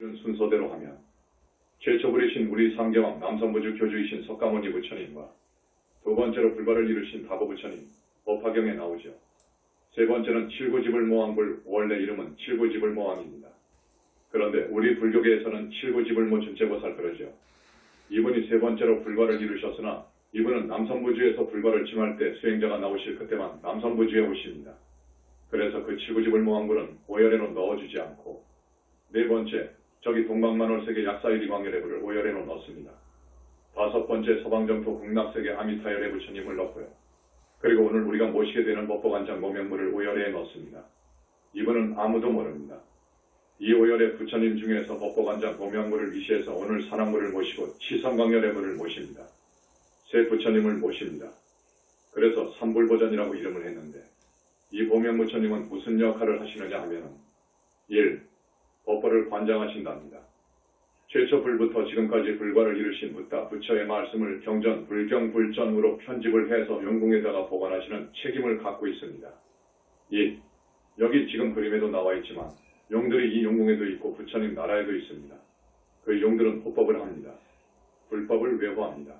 이런 순서대로 하면 최초 부리신 우리 상계왕 남선부주 교주이신 석가모니 부처님과 두 번째로 불가를 이루신 다보 부처님 법화경에 나오죠. 세 번째는 칠구지불 모왕불 원래 이름은 칠구지불 모왕입니다. 그런데 우리 불교계에서는 칠구지불모 준제보살 그러죠. 이분이 세 번째로 불가를 이루셨으나 이분은 남선부주에서 불가를 징할 때 수행자가 나오실 그때만 남선부주에 오십니다. 그래서 그 칠구지불 모왕불은 오열에로 넣어주지 않고 네 번째 저기 동방만월세계 약사일이광열의 불을 오열에로 넣습니다. 다섯 번째 서방정토 극락세계 아미타열의 부처님을 넣고요. 그리고 오늘 우리가 모시게 되는 법보관장 모명물을 오열에 넣습니다. 이분은 아무도 모릅니다. 이 오열의 부처님 중에서 법보관장 모명물을 위시해서 오늘 산악물을 모시고 치성광열의 물을 모십니다. 새 부처님을 모십니다. 그래서 삼불보전이라고 이름을 했는데 이 보명부처님은 무슨 역할을 하시느냐 하면은 1. 법보를 관장하신답니다. 최초 불부터 지금까지 불과를 이루신 부다 부처의 말씀을 경전, 불경, 불전으로 편집을 해서 영궁에다가 보관하시는 책임을 갖고 있습니다. 2. 여기 지금 그림에도 나와 있지만 용들이 이 용궁에도 있고 부처님 나라에도 있습니다. 그 용들은 호법을 합니다. 불법을 외호합니다.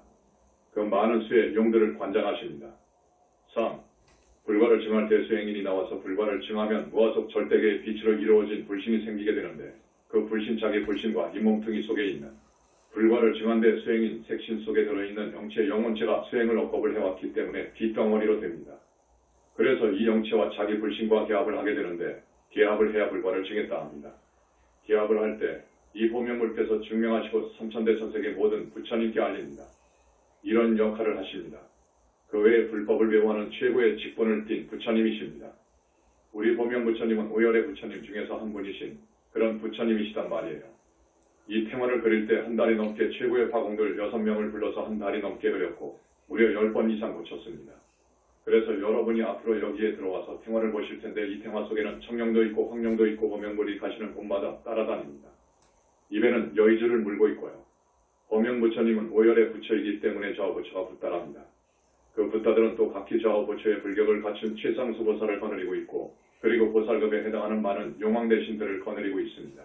그 많은 수의 용들을 관장하십니다. 3. 불과를 증할 때 수행인이 나와서 불과를 증하면 무화속 절대계의 빛으로 이루어진 불신이 생기게 되는데 그 불신착의 불신과 이 몸뚱이 속에 있는 불과를 증한 데 수행인 색신 속에 들어있는 영체 영혼체가 수행을 억겁을 해왔기 때문에 뒷덩어리로 됩니다. 그래서 이 영체와 자기 불신과 계합을 하게 되는데 계합을 해야 불과를 증했다 합니다. 계합을 할 때이 보명물께서 증명하시고 삼천대천세계 모든 부처님께 알립니다. 이런 역할을 하십니다. 그 외에 불법을 외워하는 최고의 직분을 띈 부처님이십니다. 우리 보명 부처님은 오열의 부처님 중에서 한 분이신 그런 부처님이시단 말이에요. 이 탱화를 그릴 때 한 달이 넘게 최고의 화공들 여섯 명을 불러서 한 달이 넘게 그렸고 무려 열번 이상 고쳤습니다. 그래서 여러분이 앞으로 여기에 들어와서 탱화를 보실 텐데 이 탱화 속에는 청룡도 있고 황룡도 있고 보명물이 가시는 곳마다 따라다닙니다. 입에는 여의주를 물고 있고요. 보명 부처님은 오열의 부처이기 때문에 저 부처가 붙다랍니다. 그 부다들은 또 각기 좌우 부처의 불격을 갖춘 최상수 보살을 거느리고 있고 그리고 보살급에 해당하는 많은 용왕 대신들을 거느리고 있습니다.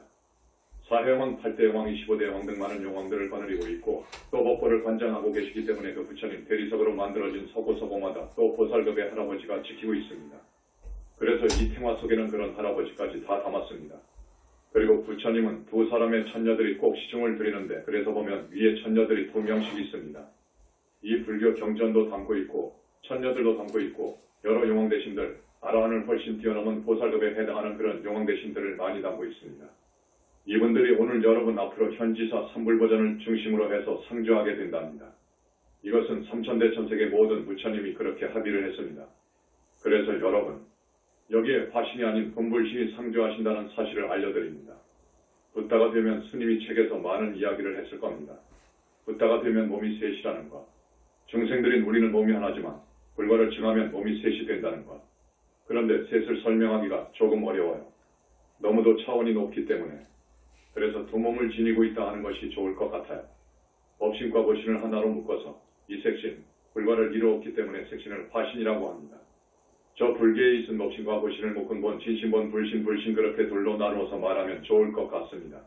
사해왕, 팔대왕, 25대왕 등 많은 용왕들을 거느리고 있고 또 법보를 관장하고 계시기 때문에 그 부처님 대리석으로 만들어진 서고서고마다 또 보살급의 할아버지가 지키고 있습니다. 그래서 이 탱화 속에는 그런 할아버지까지 다 담았습니다. 그리고 부처님은 두 사람의 천녀들이 꼭 시중을 드리는데 그래서 보면 위에 천녀들이 두 명씩 있습니다. 이 불교 경전도 담고 있고 천녀들도 담고 있고 여러 용왕 대신들 아라한을 훨씬 뛰어넘은 보살급에 해당하는 그런 용왕 대신들을 많이 담고 있습니다. 이분들이 오늘 여러분 앞으로 현지사 삼불 버전을 중심으로 해서 상주하게 된답니다. 이것은 삼천대 천세계 모든 부처님이 그렇게 합의를 했습니다. 그래서 여러분 여기에 화신이 아닌 금불신이 상주하신다는 사실을 알려드립니다. 붓다가 되면 스님이 책에서 많은 이야기를 했을 겁니다. 붓다가 되면 몸이 셋이라는 것, 중생들인 우리는 몸이 하나지만 불과를 증하면 몸이 셋이 된다는 것. 그런데 셋을 설명하기가 조금 어려워요. 너무도 차원이 높기 때문에. 그래서 두 몸을 지니고 있다 하는 것이 좋을 것 같아요. 법신과 보신을 하나로 묶어서 이 색신, 불과를 이루었기 때문에 색신을 화신이라고 합니다. 저 불계에 있은 법신과 보신을 묶은 본, 진신본, 불신, 불신 그렇게 둘로 나누어서 말하면 좋을 것 같습니다.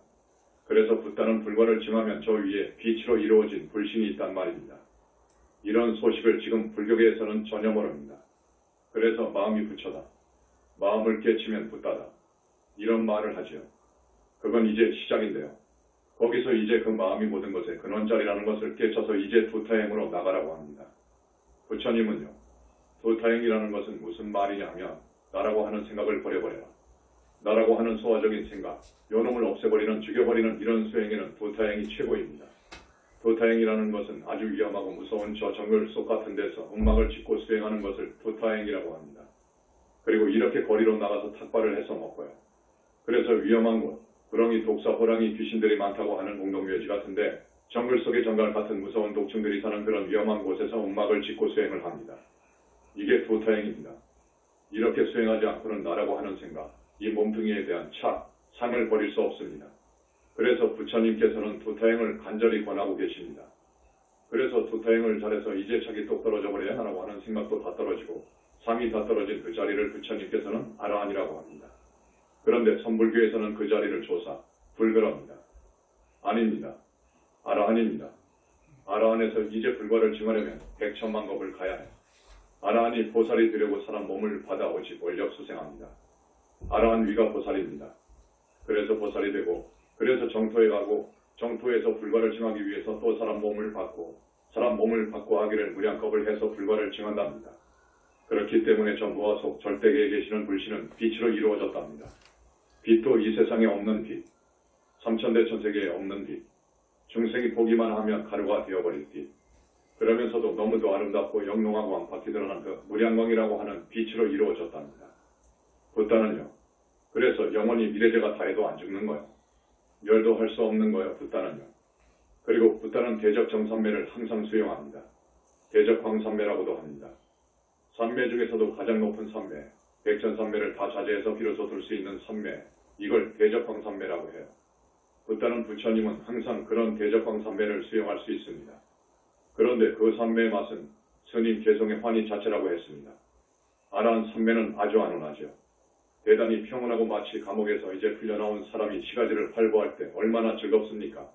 그래서 붓다는 불과를 증하면 저 위에 빛으로 이루어진 불신이 있단 말입니다. 이런 소식을 지금 불교계에서는 전혀 모릅니다. 그래서 마음이 부처다. 마음을 깨치면 붓다다. 이런 말을 하지요. 그건 이제 시작인데요. 거기서 이제 그 마음이 모든 것의 근원자리라는 것을 깨쳐서 이제 두타행으로 나가라고 합니다. 부처님은요. 두타행이라는 것은 무슨 말이냐 하면 나라고 하는 생각을 버려버려라. 나라고 하는 소화적인 생각, 요놈을 없애버리는 죽여버리는 이런 수행에는 두타행이 최고입니다. 도타행이라는 것은 아주 위험하고 무서운 저 정글 속 같은 데서 음악을 짓고 수행하는 것을 도타행이라고 합니다. 그리고 이렇게 거리로 나가서 탁발을 해서 먹고요. 그래서 위험한 곳, 구렁이, 독사, 호랑이, 귀신들이 많다고 하는 공동묘지 같은데 정글 속의 정갈 같은 무서운 독충들이 사는 그런 위험한 곳에서 음악을 짓고 수행을 합니다. 이게 도타행입니다. 이렇게 수행하지 않고는 나라고 하는 생각, 이 몸뚱이에 대한 착, 상을 버릴 수 없습니다. 그래서 부처님께서는 두타행을 간절히 권하고 계십니다. 그래서 두타행을 잘해서 이제 자기 똑 떨어져 버려야 하라고 하는 생각도 다 떨어지고 상이 다 떨어진 그 자리를 부처님께서는 아라한이라고 합니다. 그런데 선불교에서는 그 자리를 조사, 불그럽니다. 아라한입니다. 아라한에서 이제 불과를 증하려면 백천만 겁을 가야 해. 아라한이 보살이 되려고 사람 몸을 받아오지 원력 수생합니다. 아라한 위가 보살입니다. 그래서 보살이 되고 그래서 정토에 가고 정토에서 불과를 증하기 위해서 또 사람 몸을 받고 사람 몸을 받고 하기를 무량겁을 해서 불과를 증한답니다. 그렇기 때문에 전부와 속 절대계에 계시는 불신은 빛으로 이루어졌답니다. 빛도 이 세상에 없는 빛, 삼천대 천세계에 없는 빛, 중생이 보기만 하면 가루가 되어버릴 빛, 그러면서도 너무도 아름답고 영롱하고 왕팍히 드러난 그 무량광이라고 하는 빛으로 이루어졌답니다. 붓다는요. 그래서 영원히 미래제가 다해도 안 죽는 거요. 멸도 할 수 없는 거요. 붓다는요. 그리고 붓다는 대적 정산매를 항상 수용합니다. 대적 광산매라고도 합니다. 산매 중에서도 가장 높은 산매, 백천산매를 다 자제해서 비로소 둘 수 있는 산매, 이걸 대적광산매라고 해요. 붓다는 부처님은 항상 그런 대적광산매를 수용할 수 있습니다. 그런데 그 산매의 맛은 스님 개성의 환희 자체라고 했습니다. 아라한 산매는 아주 안온하죠. 대단히 평온하고 마치 감옥에서 이제 풀려나온 사람이 시가지를 활보할 때 얼마나 즐겁습니까?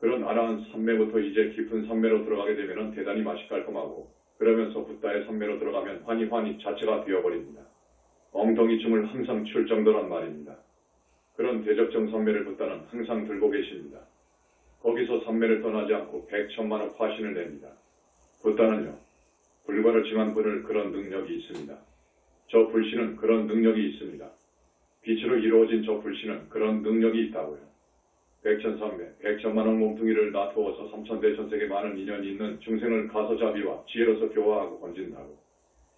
그런 아라한 산매부터 이제 깊은 산매로 들어가게 되면 대단히 맛이 깔끔하고 그러면서 붓다의 산매로 들어가면 환희 환희 자체가 되어버립니다. 엉덩이 춤을 항상 출 정도란 말입니다. 그런 대적정 산매를 붓다는 항상 들고 계십니다. 거기서 산매를 떠나지 않고 백천만의 화신을 냅니다. 붓다는요, 불과를 증한 분을 그런 능력이 있습니다. 저 불신은 그런 능력이 있습니다. 빛으로 이루어진 저 불신은 그런 능력이 있다고요. 백천삼매, 백천만원 몸뚱이를 놔두어서 삼천대 천세계 많은 인연이 있는 중생을 가서자비와 지혜로서 교화하고 건진다고.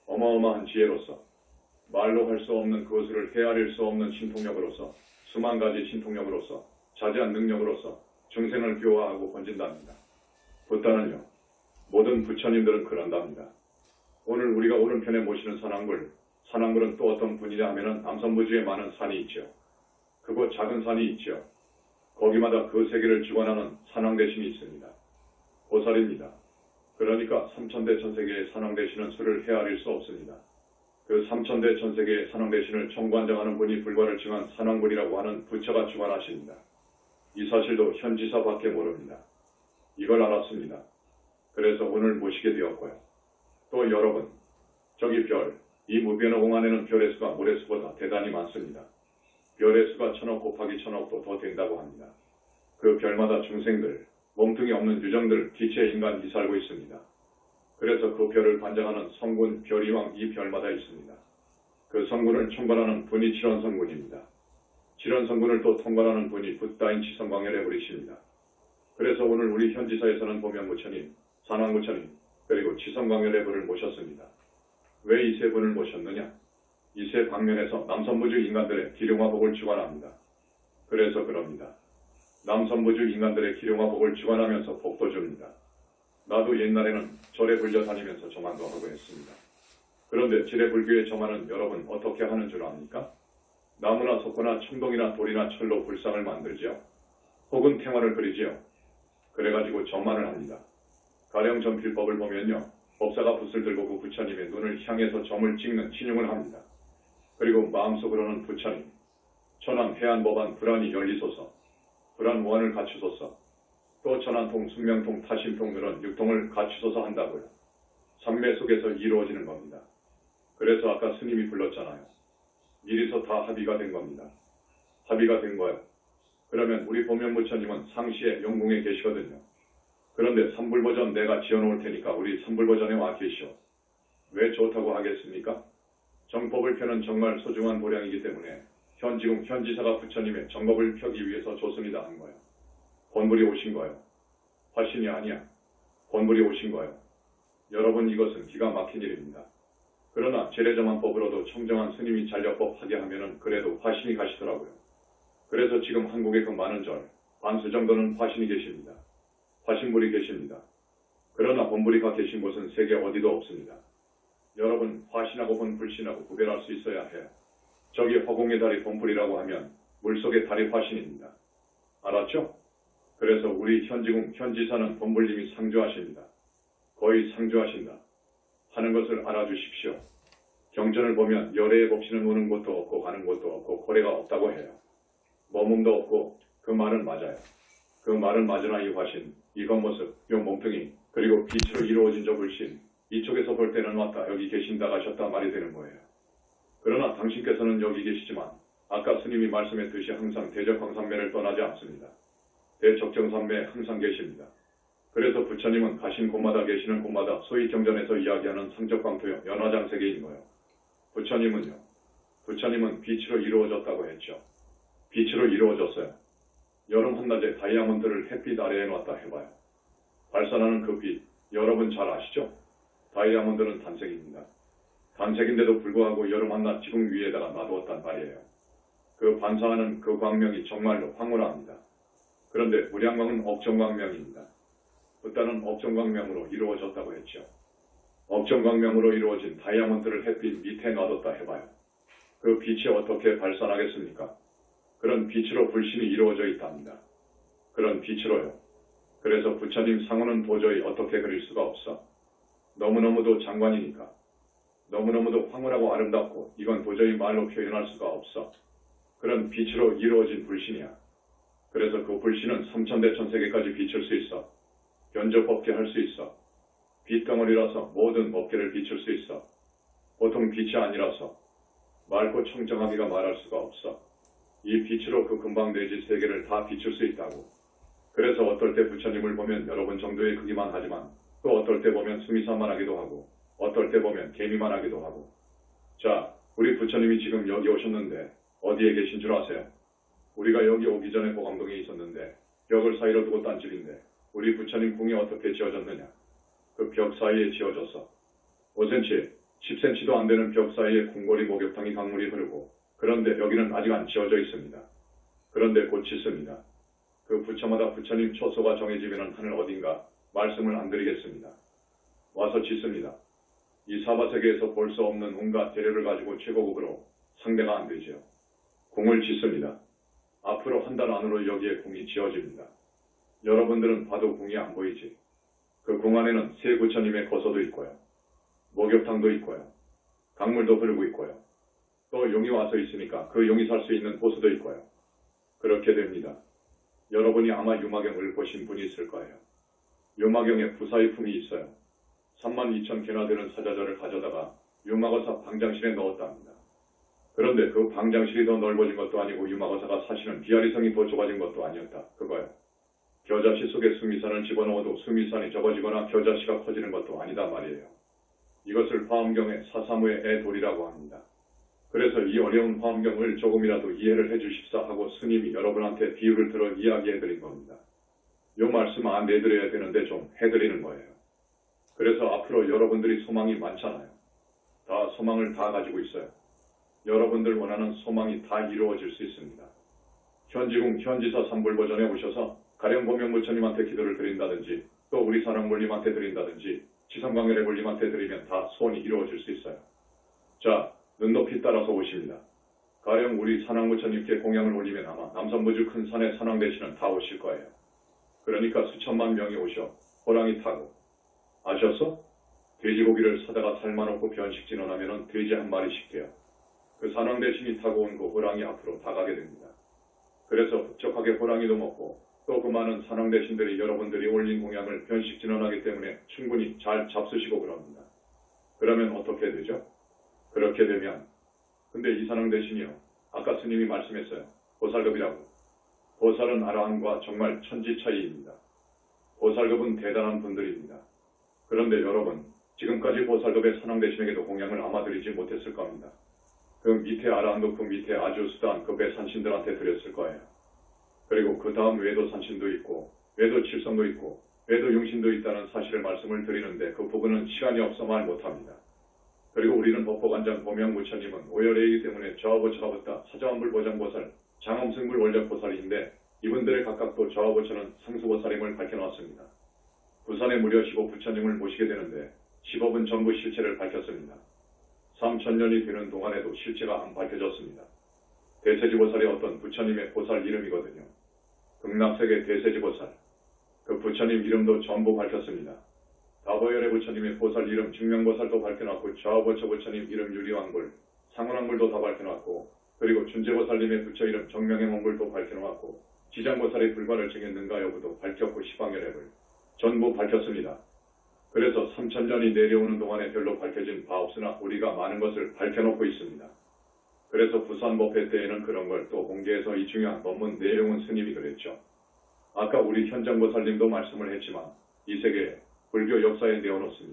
어마어마한 지혜로서 말로 할 수 없는 그것을 헤아릴 수 없는 신통력으로서 수만 가지 신통력으로서 자제한 능력으로서 중생을 교화하고 건진답니다. 붓다는요, 모든 부처님들은 그런답니다. 오늘 우리가 오른편에 모시는 산왕불, 산왕불은 또 어떤 분이냐 하면은 남선부주에 많은 산이 있죠. 그곳 작은 산이 있죠. 거기마다 그 세계를 주관하는 산왕 대신이 있습니다. 보살입니다. 그러니까 삼천대 천세계의 산왕 대신은 수를 헤아릴 수 없습니다. 그 삼천대 천세계의 산왕 대신을 총관장하는 분이 불과를 증한 산왕불이라고 하는 부처가 주관하십니다. 이 사실도 현지사밖에 모릅니다. 이걸 알았습니다. 그래서 오늘 모시게 되었고요. 또 여러분, 저기 별, 이 무변의 공안에는 별의 수가 모래 수보다 대단히 많습니다. 별의 수가 천억 곱하기 천억도 더 된다고 합니다. 그 별마다 중생들, 몸뚱이 없는 유정들, 기체 인간이 살고 있습니다. 그래서 그 별을 반장하는 성군 별이왕 이 별마다 있습니다. 그 성군을 총괄하는 분이 칠원 성군입니다. 칠원 성군을 또 통괄하는 분이 붓다인 치성광열의 부리십니다. 그래서 오늘 우리 현지사에서는 보명부처님, 산왕부처님, 그리고 치성광열의 부를 모셨습니다. 왜 이 세 분을 모셨느냐? 이 세 방면에서 남선부주 인간들의 기룡화복을 주관합니다. 그래서 그럽니다. 남선부주 인간들의 기룡화복을 주관하면서 복도 줍니다. 나도 옛날에는 절에 불려 다니면서 저만도 하고 했습니다. 그런데 지뢰 불교에 저만은 여러분 어떻게 하는 줄 압니까? 나무나 석고나 청동이나 돌이나 철로 불상을 만들지요. 혹은 탱화를 그리지요. 그래가지고 점만을 합니다. 가령 점필법을 보면요. 법사가 붓을 들고 그 부처님의 눈을 향해서 점을 찍는 신용을 합니다. 그리고 마음속으로는 부처님, 천왕 해안법안 불안이 열리소서, 불안 무한을 갖추소서, 또 천안통, 숙명통, 타심통 그런 육통을 갖추소서 한다고요. 삼매 속에서 이루어지는 겁니다. 그래서 아까 스님이 불렀잖아요. 미리서 다 합의가 된 겁니다. 합의가 된 거예요. 그러면 우리 보면 부처님은 상시에 영궁에 계시거든요. 그런데 삼불버전 내가 지어놓을 테니까 우리 삼불버전에 와 계시오. 왜 좋다고 하겠습니까? 정법을 펴는 정말 소중한 도량이기 때문에 현 지금 현지사가 부처님의 정법을 펴기 위해서 좋습니다 한 거예요. 본불이 오신 거예요. 화신이 아니야. 본불이 오신 거예요. 여러분 이것은 기가 막힌 일입니다. 그러나 제례정한법으로도 청정한 스님이 잔력법 하게 하면은 그래도 화신이 가시더라고요. 그래서 지금 한국에 그 많은 절, 반수 정도는 화신이 계십니다. 화신불이 계십니다. 그러나 본불이가 계신 곳은 세계 어디도 없습니다. 여러분 화신하고 본불신하고 구별할 수 있어야 해요. 저기 허공의 달이 본불이라고 하면 물속의 달이 화신입니다. 알았죠? 그래서 우리 현지궁 현지사는 본불님이 상주하십니다. 거의 상주하신다. 하는 것을 알아주십시오. 경전을 보면 열애의 법신은 오는 곳도 없고 가는 곳도 없고 고래가 없다고 해요. 머문도 없고 그 말은 맞아요. 그 말은 맞으나 이 화신, 이 겉모습, 요 몸뚱이, 그리고 빛으로 이루어진 저 불신, 이쪽에서 볼 때는 왔다 여기 계신다 가셨다 말이 되는 거예요. 그러나 당신께서는 여기 계시지만 아까 스님이 말씀했듯이 항상 대적광산매를 떠나지 않습니다. 대적정산매에 항상 계십니다. 그래서 부처님은 가신 곳마다 계시는 곳마다 소위 경전에서 이야기하는 상적광토요 연화장세계인 거예요. 부처님은요. 부처님은 빛으로 이루어졌다고 했죠. 빛으로 이루어졌어요. 여름 한낮에 다이아몬드를 햇빛 아래에 놨다 해봐요. 발산하는 그 빛, 여러분 잘 아시죠? 다이아몬드는 단색입니다. 단색인데도 불구하고 여름 한낮 지붕 위에다가 놔두었단 말이에요. 그 반사하는 그 광명이 정말로 황홀합니다. 그런데 무량광은 억정광명입니다. 부다는 억정광명으로 이루어졌다고 했죠. 억정광명으로 이루어진 다이아몬드를 햇빛 밑에 놔뒀다 해봐요. 그 빛이 어떻게 발산하겠습니까? 그런 빛으로 불신이 이루어져 있답니다. 그런 빛으로요. 그래서 부처님 상호는 도저히 어떻게 그릴 수가 없어. 너무너무도 장관이니까. 너무너무도 황홀하고 아름답고 이건 도저히 말로 표현할 수가 없어. 그런 빛으로 이루어진 불신이야. 그래서 그 불신은 삼천대천 세계까지 비출 수 있어. 견적법계 할수 있어. 빛덩어리라서 모든 법계를 비출 수 있어. 보통 빛이 아니라서 맑고 청정하기가 말할 수가 없어. 이 빛으로 그 금방 내지 세계를 다 비출 수 있다고. 그래서 어떨 때 부처님을 보면 여러분 정도의 크기만 하지만 또 어떨 때 보면 수미산만 하기도 하고 어떨 때 보면 개미만 하기도 하고. 자, 우리 부처님이 지금 여기 오셨는데 어디에 계신 줄 아세요? 우리가 여기 오기 전에 보감동에 있었는데 벽을 사이로 두고 딴 집인데 우리 부처님 궁이 어떻게 지어졌느냐? 그 벽 사이에 지어졌어. 5cm, 10cm도 안 되는 벽 사이에 궁궐이 목욕탕이 강물이 흐르고 그런데 여기는 아직 안 지어져 있습니다. 그런데 곧 짓습니다. 그 부처마다 부처님 초소가 정해지면 하늘 어딘가 말씀을 안 드리겠습니다. 와서 짓습니다. 이 사바세계에서 볼 수 없는 온갖 재료를 가지고 최고급으로 상대가 안 되지요. 궁을 짓습니다. 앞으로 한 달 안으로 여기에 궁이 지어집니다. 여러분들은 봐도 궁이 안 보이지. 그궁 안에는 세 부처님의 거소도 있고요. 목욕탕도 있고요. 강물도 흐르고 있고요. 또 용이 와서 있으니까 그 용이 살 수 있는 호수도 있고요. 그렇게 됩니다. 여러분이 아마 유마경을 보신 분이 있을 거예요. 유마경에 부사의품이 있어요. 3만 2천 개나 되는 사자절을 가져다가 유마거사 방장실에 넣었답니다. 그런데 그 방장실이 더 넓어진 것도 아니고 유마거사가 사실은 비아리성이 더 좁아진 것도 아니었다. 그거요. 겨자씨 속에 수미산을 집어넣어도 수미산이 적어지거나 겨자씨가 커지는 것도 아니다 말이에요. 이것을 화엄경의 사사무의 애돌이라고 합니다. 그래서 이 어려운 화엄경을 조금이라도 이해를 해주십사 하고 스님이 여러분한테 비유를 들어 이야기해드린 겁니다. 요 말씀 안 내드려야 되는데 좀 해드리는 거예요. 그래서 앞으로 여러분들이 소망이 많잖아요. 다 소망을 다 가지고 있어요. 여러분들 원하는 소망이 다 이루어질 수 있습니다. 현지궁 현지사 삼불버전에 오셔서 가령 보명부처님한테 기도를 드린다든지 또 우리 사랑물님한테 드린다든지 지성광열의 물님한테 드리면 다 소원이 이루어질 수 있어요. 자, 눈높이 따라서 오십니다. 가령 우리 산왕부처님께 공양을 올리면 아마 남산부주 큰 산에 산왕 대신은 다 오실 거예요. 그러니까 수천만 명이 오셔 호랑이 타고 아셨어? 돼지고기를 사다가 삶아놓고 변식 진원하면 돼지 한 마리씩 돼요. 그 산왕 대신이 타고 온 그 호랑이 앞으로 다가게 됩니다. 그래서 흡족하게 호랑이도 먹고 또 그 많은 산왕 대신들이 여러분들이 올린 공양을 변식 진원하기 때문에 충분히 잘 잡수시고 그럽니다. 그러면 어떻게 되죠? 그렇게 되면 근데 이 산왕대신이요. 아까 스님이 말씀했어요. 보살급이라고. 보살은 아라한과 정말 천지 차이입니다. 보살급은 대단한 분들입니다. 그런데 여러분, 지금까지 보살급의 산왕대신에게도 공양을 아마 드리지 못했을 겁니다. 그 밑에 아라한도 그 밑에 아주 수단 급의 산신들한테 드렸을 거예요. 그리고 그 다음 외도 산신도 있고 외도 칠성도 있고 외도 용신도 있다는 사실을 말씀을 드리는데 그 부분은 시간이 없어 말 못합니다. 그리고 우리는 법보관장 보명부처님은 오열애이기 때문에 저하보처가 붙다 사자원불 보장보살, 장엄승불 원력보살인데 이분들의 각각도 저하보처는 상수보살임을 밝혀놨습니다. 부산에 무려 15 부처님을 모시게 되는데 10업은 전부 실체를 밝혔습니다. 3천년이 되는 동안에도 실체가 안 밝혀졌습니다. 대세지보살이 어떤 부처님의 보살 이름이거든요. 극락세계 대세지보살. 그 부처님 이름도 전부 밝혔습니다. 다보열의 부처님의 보살 이름 증명보살도 밝혀놨고 좌우보처 부처님 이름 유리왕불, 상운왕불도 다 밝혀놨고 그리고 준재보살님의 부처 이름 정명의 원불도 밝혀놓았고 지장보살의 불과를 정했는가 여부도 밝혔고 시방열애불 전부 밝혔습니다. 그래서 3천년이 내려오는 동안에 별로 밝혀진 바 없으나 우리가 많은 것을 밝혀놓고 있습니다. 그래서 부산 법회 때에는 그런 걸 또 공개해서 이 중요한 법문 내용은 스님이 그랬죠. 아까 우리 현장보살님도 말씀을 했지만 이 세계 불교 역사에 내어놓습니다.